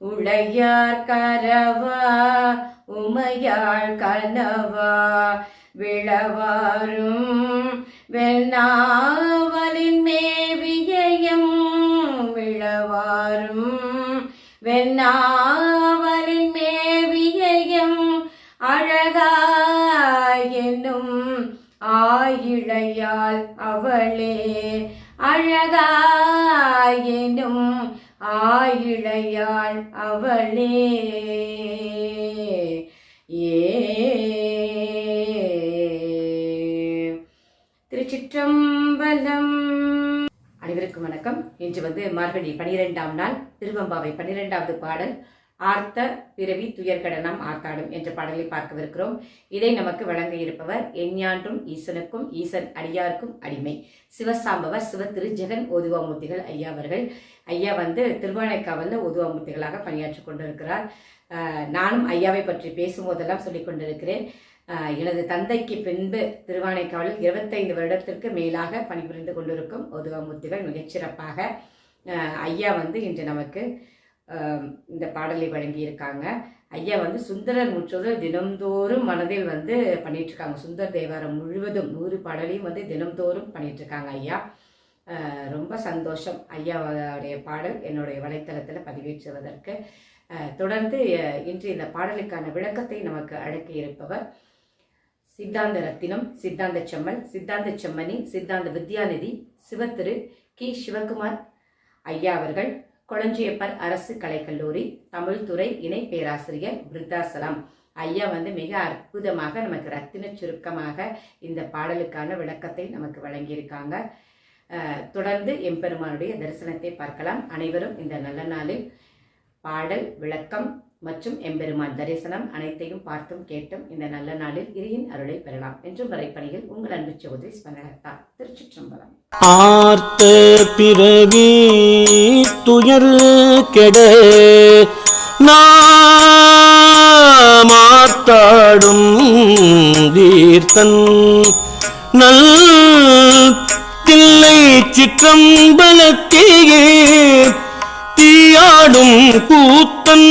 உடையார் கரவா உமையாள் கனவா விழவாரும் வெண்ணாவலின் மேவியம் விழவாரும் வெண்ணாவலின் மேவியம் அழகாயினும் ஆயிழையால் அவளே அழகாயினும் ஆயிழையாள் அவளே. ஏ. திருச்சிற்றம்பலம். அனைவருக்கும் வணக்கம். இன்று வந்து மார்கழி பனிரெண்டாம் நாள் திருவம்பாவை பன்னிரெண்டாவது பாடல். ஆர்த்த பிறவி துயர்கடனம் ஆர்த்தாடும் என்ற பாடலை பார்க்கவிருக்கிறோம். இதை நமக்கு வழங்க இருப்பவர் எஞ்ஞான்றும் ஈசனுக்கும் ஈசன் அடியாருக்கும் அடிமை. சிவசாம்பவர் சிவத்திரு ஜெகன் ஓதுவாமூர்த்திகள் ஐயா அவர்கள். ஐயா வந்து திருவானைக்காவலில் ஓதுவாமூர்த்திகளாக பணியாற்றி கொண்டிருக்கிறார். நானும் ஐயாவை பற்றி பேசும்போதெல்லாம் சொல்லிக் கொண்டிருக்கிறேன். எனது தந்தைக்கு பின்பு திருவானைக்காவலில் இருபத்தைந்து வருடத்திற்கு மேலாக பணிபுரிந்து கொண்டிருக்கும் ஓதுவாமூர்த்திகள் மிகச்சிறப்பாக ஐயா வந்து இன்று நமக்கு இந்த பாடலை வழங்கியிருக்காங்க. ஐயா வந்து சுந்தரர் முற்றோதல் தினம்தோறும் மனதில் வந்து பண்ணிட்டு இருக்காங்க சுந்தர் தேவாரம் முழுவதும் நூறு பாடலையும் வந்து தினம்தோறும் பண்ணிகிட்ருக்காங்க இருக்காங்க ஐயா ரொம்ப சந்தோஷம் ஐயாவுடைய பாடல் என்னுடைய வலைத்தளத்தில் பதிவேற்றுவதற்கு. தொடர்ந்து இன்று இந்த பாடலுக்கான விளக்கத்தை நமக்கு அழக்கி இருப்பவர் சித்தாந்த ரத்தினம் சித்தாந்த செம்மல் சித்தாந்த செம்மணி சித்தாந்த வித்யாநிதி சிவத்திரு கி. சிவகுமார் ஐயா அவர்கள். கொளஞ்சியப்பர் அரசு கலைக்கல்லூரி தமிழ் துறை இணை பேராசிரியர் விருத்தாசலம். ஐயா வந்து மிக அற்புதமாக நமக்கு ரத்தின சுருக்கமாக இந்த பாடலுக்கான விளக்கத்தை நமக்கு வழங்கியிருக்காங்க. தொடர்ந்து எம்பெருமானுடைய தரிசனத்தை பார்க்கலாம். அனைவரும் இந்த நல்ல நாளில் பாடல் விளக்கம் மற்றும் எம்பெருமான் தரிசனம் அனைத்தையும் பார்த்தும் கேட்டும் இந்த நல்ல நாளில் இறையின் அருளை பெறலாம். என்றும் வரைப்பணியில் உங்கள் அன்பு சகோதரி ஸ்மரணத்தா திருச்சிற்றம்பலம். ஆர்த்த பிறவி துயர் கெட நாமாத்தாடும் தீர்த்தன். நல் தில்லை சிற்றம்பலத்தே பாடும் கூத்தன்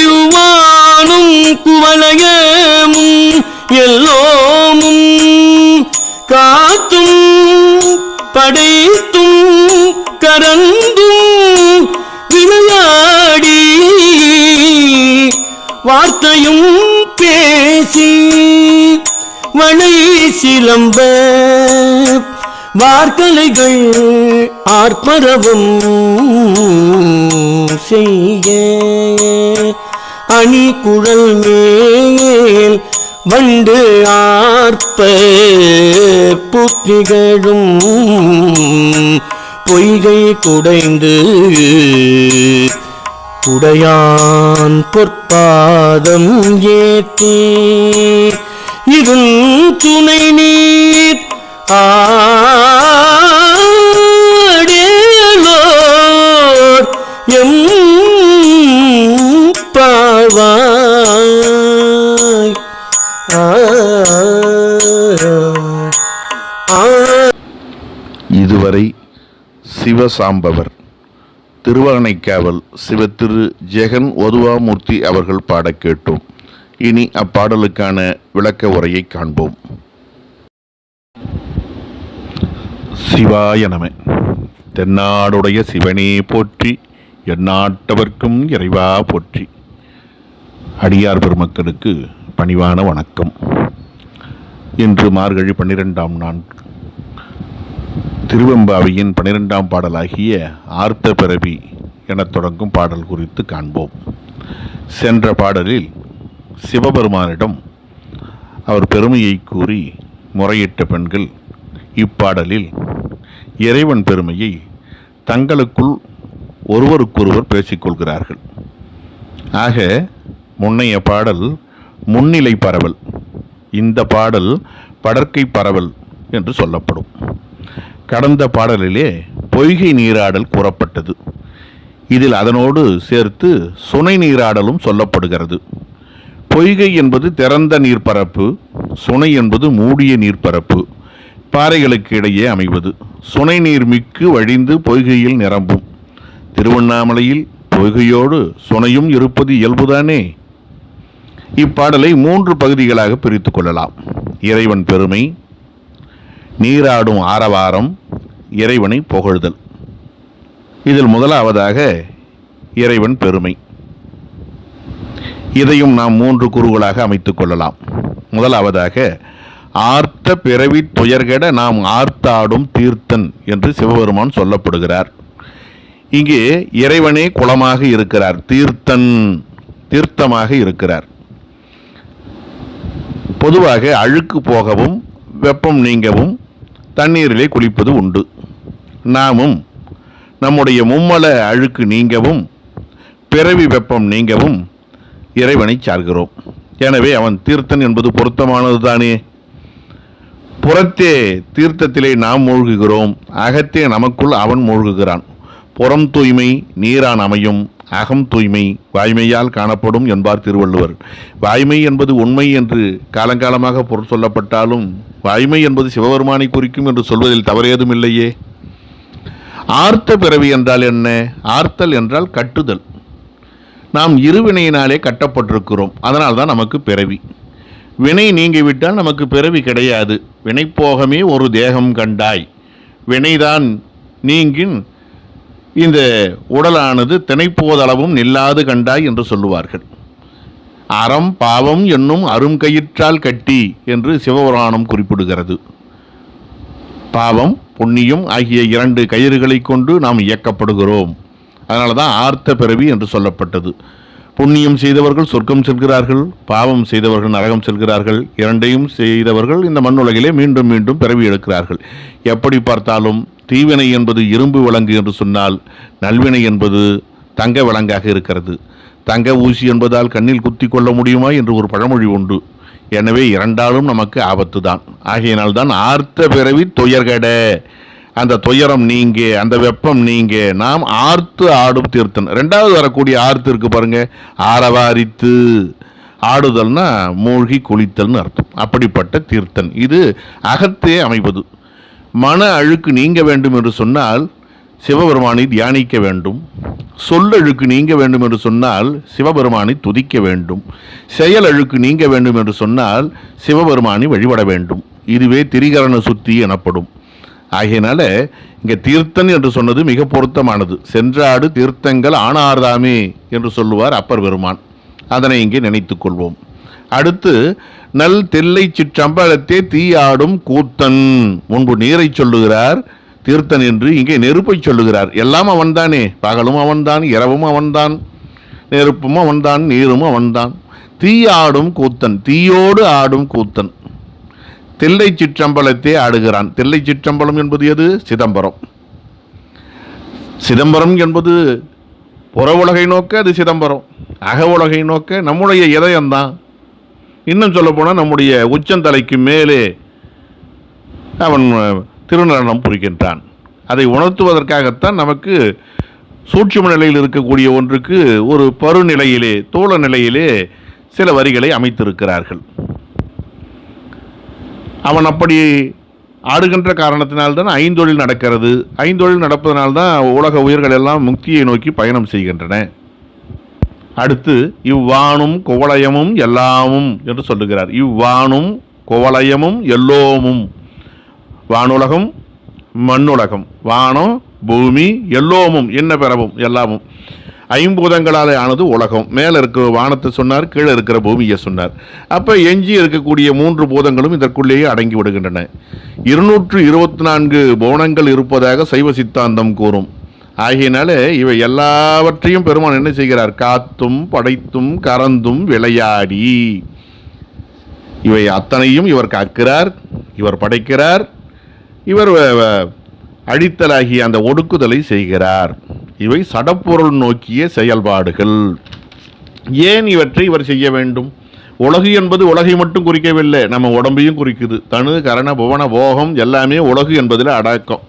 யுவானும் குவலயமும் எல்லோமும் காத்தும் படைத்தும் கரந்தும் விளையாடி வார்த்தையும் பேசி வளை சிலம்ப வார்கலைகள் ஆர்ப்பரவும் செய்ய. அணி குழல் மேல் வண்டு ஆர்ப்ப புத்திகழும் பொய்கை குடைந்து உடையான் பொற்பாதம் ஏற்றி. இருள் துணை நீர் ஆ சிவசாம்பவர் திருவானைக்காவல் சிவத்திரு ஜெகன் ஒதுவாமூர்த்தி அவர்கள் பாடக் கேட்டோம். இனி அப்பாடலுக்கான விளக்க உரையை காண்போம். சிவாய நம. தென்னாடுடைய சிவனே போற்றி எந்நாட்டவர்க்கும் இறைவா போற்றி. அடியார் பெருமக்களுக்கு பணிவான வணக்கம். இன்று மார்கழி பன்னிரெண்டாம் நாள் திருவெம்பாவையின் பனிரெண்டாம் பாடலாகிய ஆர்த்த பிறவி எனத் தொடங்கும் பாடல் குறித்து காண்போம். சென்ற பாடலில் சிவபெருமானிடம் அவர் பெருமையை கூறி முறையிட்ட பெண்கள் இப்பாடலில் இறைவன் பெருமையை தங்களுக்குள் ஒருவருக்கொருவர் பேசிக்கொள்கிறார்கள் ஆக முன்னைய பாடல் முன்னிலை பரவல் இந்த பாடல் படற்கை பரவல் என்று சொல்லப்படும். கடந்த பாடலிலே பொய்கை நீராடல் கூறப்பட்டது. இதில் அதனோடு சேர்த்து சுனை நீராடலும் சொல்லப்படுகிறது. பொய்கை என்பது திறந்த நீர்ப்பரப்பு சுனை என்பது மூடிய நீர்ப்பரப்பு பாறைகளுக்கு இடையே அமைவது. சுனை நீர் மிக்கு வழிந்து பொய்கையில் நிரம்பும். திருவண்ணாமலையில் பொய்கையோடு சுனையும் இருப்பது இயல்புதானே? இப்பாடலை மூன்று பகுதிகளாக பிரித்து கொள்ளலாம். இறைவன் பெருமை நீராடும் ஆரவாரம் இறைவனை புகழ்தல். இதில் முதலாவதாக இறைவன் பெருமை. இதையும் நாம் மூன்று கூறுகளாக அமைத்துக் கொள்ளலாம். முதலாவதாக ஆர்த்த பிறவி துயர்கெட நாம் ஆர்த்தாடும் தீர்த்தன் என்று சிவபெருமான் சொல்லப்படுகிறார். இங்கே இறைவனே குளமாக இருக்கிறார் தீர்த்தன் தீர்த்தமாக இருக்கிறார். பொதுவாக அழுக்கு போகவும் வெப்பம் நீங்கவும் தண்ணீரிலே குளிப்பது உண்டு. நாமும் நம்முடைய மும்மல அழுக்கு நீங்கவும் பிறவி வெப்பம் நீங்கவும் இறைவனை சார்கிறோம். எனவே அவன் தீர்த்தன் என்பது பொருத்தமானது தானே புறத்தே தீர்த்தத்திலே நாம் மூழ்குகிறோம் அகத்தே நமக்குள் அவன் மூழ்குகிறான். புறம் தூய்மை நீரான் அமையும் அகம் தூய்மை வாய்மையால் காணப்படும் என்பார் திருவள்ளுவர். வாய்மை என்பது உண்மை என்று காலங்காலமாக பொருள் சொல்லப்பட்டாலும் வாய்மை என்பது சிவபெருமானை குறிக்கும் என்று சொல்வதில் தவறேதும் இல்லையே ஆர்த்த பிறவி என்றால் என்ன? ஆர்த்தல் என்றால் கட்டுதல். நாம் இருவினையினாலே கட்டப்பட்டிருக்கிறோம். அதனால் தான் நமக்கு பிறவி. வினை நீங்கிவிட்டால் நமக்கு பிறவி கிடையாது. வினைப்போகமே ஒரு தேகம் கண்டாய். வினைதான் நீங்கின் இந்த உடலானது திணைப்போதளவும் நில்லாது கண்டாய் என்று சொல்லுவார்கள். அறம் பாவம் என்னும் அருங்கயிற்றால் கட்டி என்று சிவபுராணம் குறிப்பிடுகிறது. பாவம் புண்ணியம் ஆகிய இரண்டு கயிறுகளை கொண்டு நாம் இயக்கப்படுகிறோம். அதனால தான் ஆர்த்த பிறவி என்று சொல்லப்பட்டது. புண்ணியம் செய்தவர்கள் சொர்க்கம் செல்கிறார்கள் பாவம் செய்தவர்கள் நரகம் செல்கிறார்கள் இரண்டையும் செய்தவர்கள் இந்த மண்ணுலகிலே மீண்டும் மீண்டும் பிறவி எடுக்கிறார்கள். எப்படி பார்த்தாலும் தீவினை என்பது இரும்பு விலங்கு என்று சொன்னால் நல்வினை என்பது தங்க விலங்காக இருக்கிறது. தங்க ஊசி என்பதால் கண்ணில் குத்தி கொள்ள முடியுமா என்று ஒரு பழமொழி உண்டு. எனவே இரண்டாலும் நமக்கு ஆபத்து தான் ஆகையினால் தான் ஆர்த்த பிறவி துயர்கட. அந்த துயரம் நீங்க அந்த வெப்பம் நீங்க. நாம் ஆர்த்து ஆடும் தீர்த்தன். ரெண்டாவது வரக்கூடிய ஆர்த்து இருக்கு பாருங்க. ஆரவாரித்து. ஆடுதல்னா மூழ்கி குளித்தல்னு அர்த்தம். அப்படிப்பட்ட தீர்த்தன். இது அகத்தே அமைவது. மன அழுக்கு நீங்க வேண்டும் என்று சொன்னால் சிவபெருமானை தியானிக்க வேண்டும். சொல்லழுக்கு நீங்க வேண்டும் என்று சொன்னால் சிவபெருமானை துதிக்க வேண்டும். செயல் அழுக்கு நீங்க வேண்டும் என்று சொன்னால் சிவபெருமானை வழிபட வேண்டும். இதுவே திரிகரண சுத்தி எனப்படும். ஆகையினால இங்கே தீர்த்தன் என்று சொன்னது மிக பொருத்தமானது. சென்றாடு தீர்த்தங்கள் ஆனார்தாமே என்று சொல்லுவார் அப்பர் பெருமான். அதனை இங்கே நினைத்து கொள்வோம். அடுத்து நல் தெல்லை சிற்றம்பலத்தே தீயாடும் கூத்தன். முன்பு நீரை சொல்லுகிறார் தீர்த்தன் என்று இங்கே நெருப்பை சொல்லுகிறார். எல்லாம் அவன்தானே. பகலும் அவன்தான் இரவும் அவன்தான் நெருப்பும் அவன்தான் நீரும் அவன்தான். தீ ஆடும் கூத்தன் தீயோடு ஆடும் கூத்தன். தில்லை சிற்றம்பலத்தை ஆடுகிறான். தில்லை சிற்றம்பலம் என்பது எது? சிதம்பரம். சிதம்பரம் என்பது புற உலகை நோக்க அது சிதம்பரம். அக உலகை நோக்க நம்முடைய இதயம்தான் இன்னும் சொல்லப்போனால் நம்முடைய உச்சந்தலைக்கு மேலே அவன் திருநடனம் புரிகின்றான். அதை உணர்த்துவதற்காகத்தான் நமக்கு சூட்சும நிலையில் இருக்கக்கூடிய ஒன்றுக்கு ஒரு பருநிலையிலே தோழ நிலையிலே சில வரிகளை அமைத்திருக்கிறார்கள். அவன் அப்படி ஆடுகின்ற காரணத்தினால்தான் ஐந்தொழில் நடக்கிறது. ஐந்தொழில் நடப்பதனால்தான் உலக உயிர்கள் எல்லாம் முக்தியை நோக்கி பயணம் செய்கின்றன. அடுத்து இவ்வானும் குவளயமும் எல்லாமும் என்று சொல்லுகிறார். இவ்வானும் குவளயமும் எல்லோமும். வானுலகம் மண்ணுலகம். வானம் பூமி எல்லோமும் என்ன பெறவும்? எல்லாமும். ஐம்பூதங்களாலே ஆனது உலகம். மேலே இருக்கிற வானத்தை சொன்னார் கீழே இருக்கிற பூமியை சொன்னார். அப்போ எஞ்சி இருக்கக்கூடிய மூன்று பூதங்களும் இதற்குள்ளேயே அடங்கி விடுகின்றன. இருநூற்று இருபத்தி நான்கு புவனங்கள் இருப்பதாக சைவ சித்தாந்தம் கூறும். ஆகையினால இவை எல்லாவற்றையும் பெருமான் என்ன செய்கிறார்? காத்தும் படைத்தும் கறந்தும் விளையாடி. இவை அத்தனையும் இவர் காக்கிறார் இவர் படைக்கிறார் இவர் அழித்தலாகிய அந்த ஒடுக்குதலை செய்கிறார். இவை சடப்பொருள் நோக்கிய செயல்பாடுகள். ஏன் இவற்றை இவர் செய்ய வேண்டும்? உலகு என்பது உலகை மட்டும் குறிக்கவில்லை நம்ம உடம்பையும் குறிக்குது. தனு கரண புவன போகம் எல்லாமே உலகு என்பதில் அடக்கம்.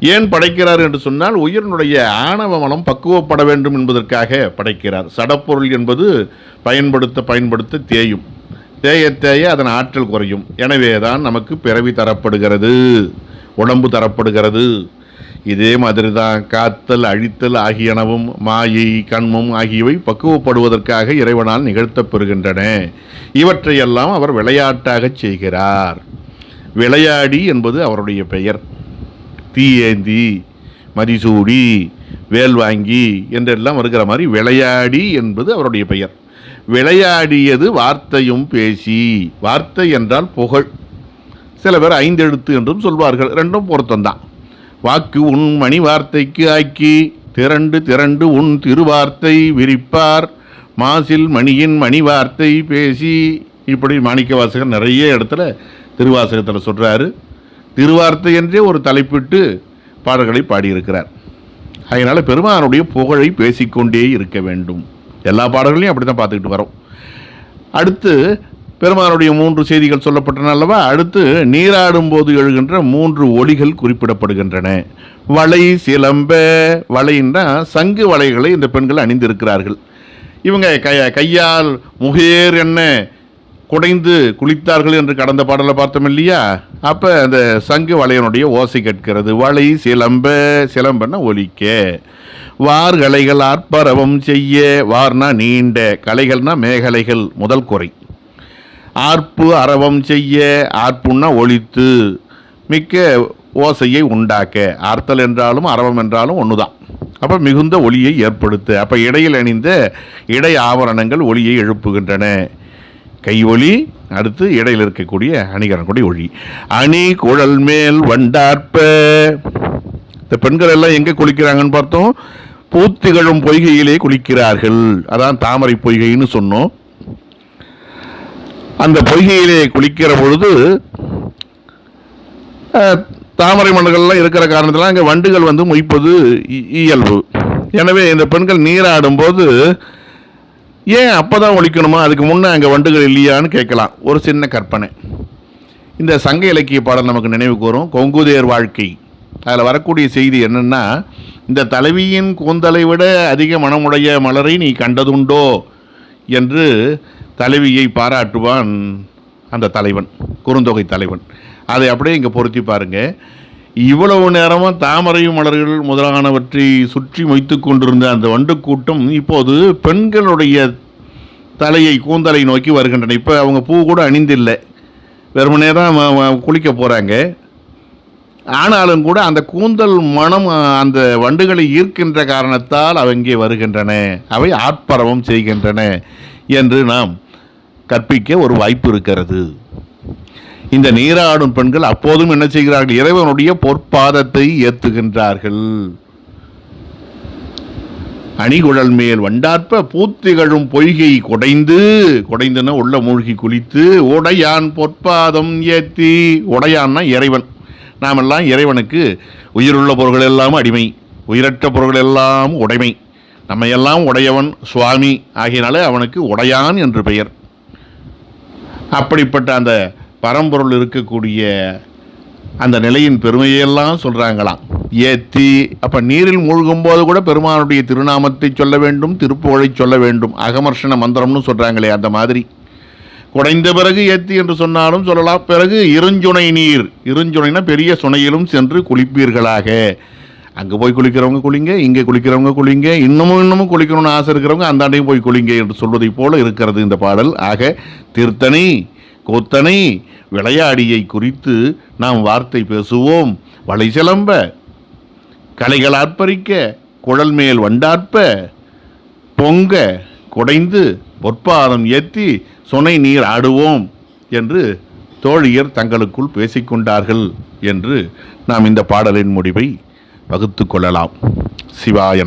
ஏன் படைக்கிறார் என்று சொன்னால் உயிரினுடைய ஆணவ மனம் பக்குவப்பட வேண்டும் என்பதற்காக படைக்கிறார். சடப்பொருள் என்பது பயன்படுத்த பயன்படுத்த தேயும். தேய தேய அதன் ஆற்றல் குறையும். எனவே தான் நமக்கு பிறவி தரப்படுகிறது உடம்பு தரப்படுகிறது. இதே மாதிரி தான் காத்தல் அழித்தல் ஆகியனவும் மாயை கண்மம் ஆகியவை பக்குவப்படுவதற்காக இறைவனால் நிகழ்த்தப்பெறுகின்றன. இவற்றையெல்லாம் அவர் விளையாட்டாகச் செய்கிறார். விளையாடி என்பது அவருடைய பெயர். தீயேந்தி மதிசூடி வேல் வாங்கி என்றெல்லாம் வருகிற மாதிரி விளையாடி என்பது அவருடைய பெயர். விளையாடியது வார்த்தையும் பேசி. வார்த்தை என்றால் புகழ். சில பேர் ஐந்தெழுத்து என்றும் சொல்வார்கள் ரெண்டும் பொருத்தம்தான். வாக்கு உன் மணி வார்த்தைக்கு ஆக்கி திரண்டு திரண்டு உன் திருவார்த்தை விரிப்பார். மாசில் மணியின் மணி வார்த்தை பேசி. இப்படி மாணிக்க வாசகர் நிறைய இடத்துல திருவாசகத்தில் சொல்கிறாரு திருவார்த்தை என்றே ஒரு தலைப்பிட்டு பாடல்களை பாடியிருக்கிறார். அதனால் பெருமானுடைய புகழை பேசிக்கொண்டே இருக்க வேண்டும். எல்லா பாடல்களையும் அப்படி தான் பார்த்துக்கிட்டு வரோம். அடுத்து பெருமானுடைய மூன்று செய்திகள் சொல்லப்பட்டன அல்லவா? அடுத்து நீராடும் போது எழுகின்ற மூன்று ஒளிகள் குறிப்பிடப்படுகின்றன. வளை சிலம்ப வளைன்னா சங்கு வளைகளை இந்த பெண்கள் அணிந்திருக்கிறார்கள். இவங்க கை கையால் முகேர் என்ன குடைந்து குளித்தார்கள் என்று கடந்த பாடலை பார்த்தோம் இல்லையா? அப்போ அந்த சங்கு வளையனுடைய ஓசை கேட்கிறது. வளை சிலம்ப சிலம்பன்னா ஒலிக்க. வார் கலைகள் ஆர்ப்பரவம் செய்ய. வார்னா நீண்ட கலைகள்னா மேகலைகள் முதல் குறை. ஆர்ப்பு அரவம் செய்ய. ஆர்ப்புன்னா ஒழித்து. மிக்க ஓசையை உண்டாக்க. ஆர்த்தல் என்றாலும் அரவம் என்றாலும் ஒன்று தான் அப்போ மிகுந்த ஒளியை ஏற்படுத்த. அப்போ இடையில் அணிந்த இடை ஆபரணங்கள் ஒளியை எழுப்புகின்றன. கை ஒளி அடுத்து இடையில் இருக்கக்கூடிய அணிகரனுடைய ஒளி. அணி குழல் மேல் வண்டார்ப்ப. இந்த பெண்கள் எல்லாம் எங்கே குளிக்கிறாங்கன்னு பார்த்தோம்? பூத்திகளும் பொய்கையிலே குளிக்கிறார்கள். அதான் தாமரை பொய்கைன்னு சொன்னோம். அந்த பொய்கையிலே குளிக்கிற பொழுது தாமரை மண்டலங்கள்லாம் இருக்கிற காரணத்தில் அங்கே வண்டுகள் வந்து மொய்ப்பது இ- இயல்பு. எனவே இந்த பெண்கள் நீராடும்போது ஏன் அப்போ தான் ஒழிக்கணுமா? அதுக்கு முன்னே அங்கே வண்டுகள் இல்லையான்னு கேட்கலாம். ஒரு சின்ன கற்பனை. இந்த சங்க இலக்கிய பாடல் நமக்கு நினைவு கூறும் கொங்குதேர் வாழ்க்கை. அதில் வரக்கூடிய செய்தி என்னென்னா இந்த தலைவியின் கூந்தலை விட அதிக மனமுடைய மலரை நீ கண்டதுண்டோ என்று தலைவியை பாராட்டுவான் அந்த தலைவன் குறுந்தொகை தலைவன். அதை அப்படியே இங்கே பொருத்தி பாருங்கள் இவ்வளவு நேரமாக தாமரை மலர்கள் முதலானவற்றை சுற்றி மொய்த்து கொண்டிருந்த அந்த வண்டு கூட்டம் இப்போது பெண்களுடைய தலையை கூந்தலை நோக்கி வருகின்றன. இப்போ அவங்க பூ கூட அணிந்தில்லை. வெறுமனே தான் குளிக்க போகிறாங்க ஆனாலும் கூட அந்த கூந்தல் மனம் அந்த வண்டுகளை ஈர்க்கின்ற காரணத்தால் அவை இங்கே வருகின்றன. அவை ஆட்பரவம் செய்கின்றன என்று நாம் கற்பிக்க ஒரு வாய்ப்பு இருக்கிறது. இந்த நீராடும் பெண்கள் அப்போதும் என்ன செய்கிறார்கள்? இறைவனுடைய பொற்பாதத்தை ஏற்றுகின்றார்கள். அணிகுழல் மேல் வண்டாற்ப பூத்திகழும் பொய்கை குடைந்து குடைந்துன்னா உள்ள மூழ்கி குளித்து உடையான் பொற்பாதம் ஏத்தி உடையான்னா இறைவன். நாமெல்லாம் இறைவனுக்கு உயிருள்ள பொருள்கள் எல்லாம் அடிமை உயிரற்ற பொருள்கள் எல்லாம் உடைமை. நம்மையெல்லாம் உடையவன் சுவாமி ஆகையினாலே அவனுக்கு உடையான் என்று பெயர். அப்படிப்பட்ட அந்த பரம்பொருள் இருக்கக்கூடிய அந்த நிலையின் பெருமையெல்லாம் சொல்கிறாங்களாம் ஏத்தி அப்போ நீரில் மூழ்கும் போது கூட பெருமானுடைய திருநாமத்தை சொல்ல வேண்டும் திருப்புகழை சொல்ல வேண்டும் அகமர்ஷண மந்திரம்னு சொல்கிறாங்களே அந்த மாதிரி. குடைந்த பிறகு ஏத்தி என்று சொன்னாலும் சொல்லலாம் பிறகு இருஞ்சுனை நீர். இருஞ்சுனைனா பெரிய சுனையிலும் சென்று குளிப்பீர்களாக. அங்கே போய் குளிக்கிறவங்க குளிங்க இங்கே குளிக்கிறவங்க குளிங்க இன்னமும் இன்னமும் குளிக்கணும்னு ஆசை இருக்கிறவங்க அந்தாண்டையும் போய் குளிங்க என்று சொல்வதைப் போல இருக்கிறது இந்த பாடல். ஆக திருத்தணி கோத்தனை விளையாடியை குறித்து நாம் வார்த்தை பேசுவோம். வலை சிலம்ப கலைகள் ஆர்ப்பரிக்க குழல் மேல் வண்டாற்ப பொங்க குடைந்து பொற்பாதம் ஏற்றி சுனை நீர் ஆடுவோம் என்று தோழியர் தங்களுக்குள் பேசிக்கொண்டார்கள் என்று நாம் இந்த பாடலின் முடிவை வகுத்து கொள்ளலாம். சிவாய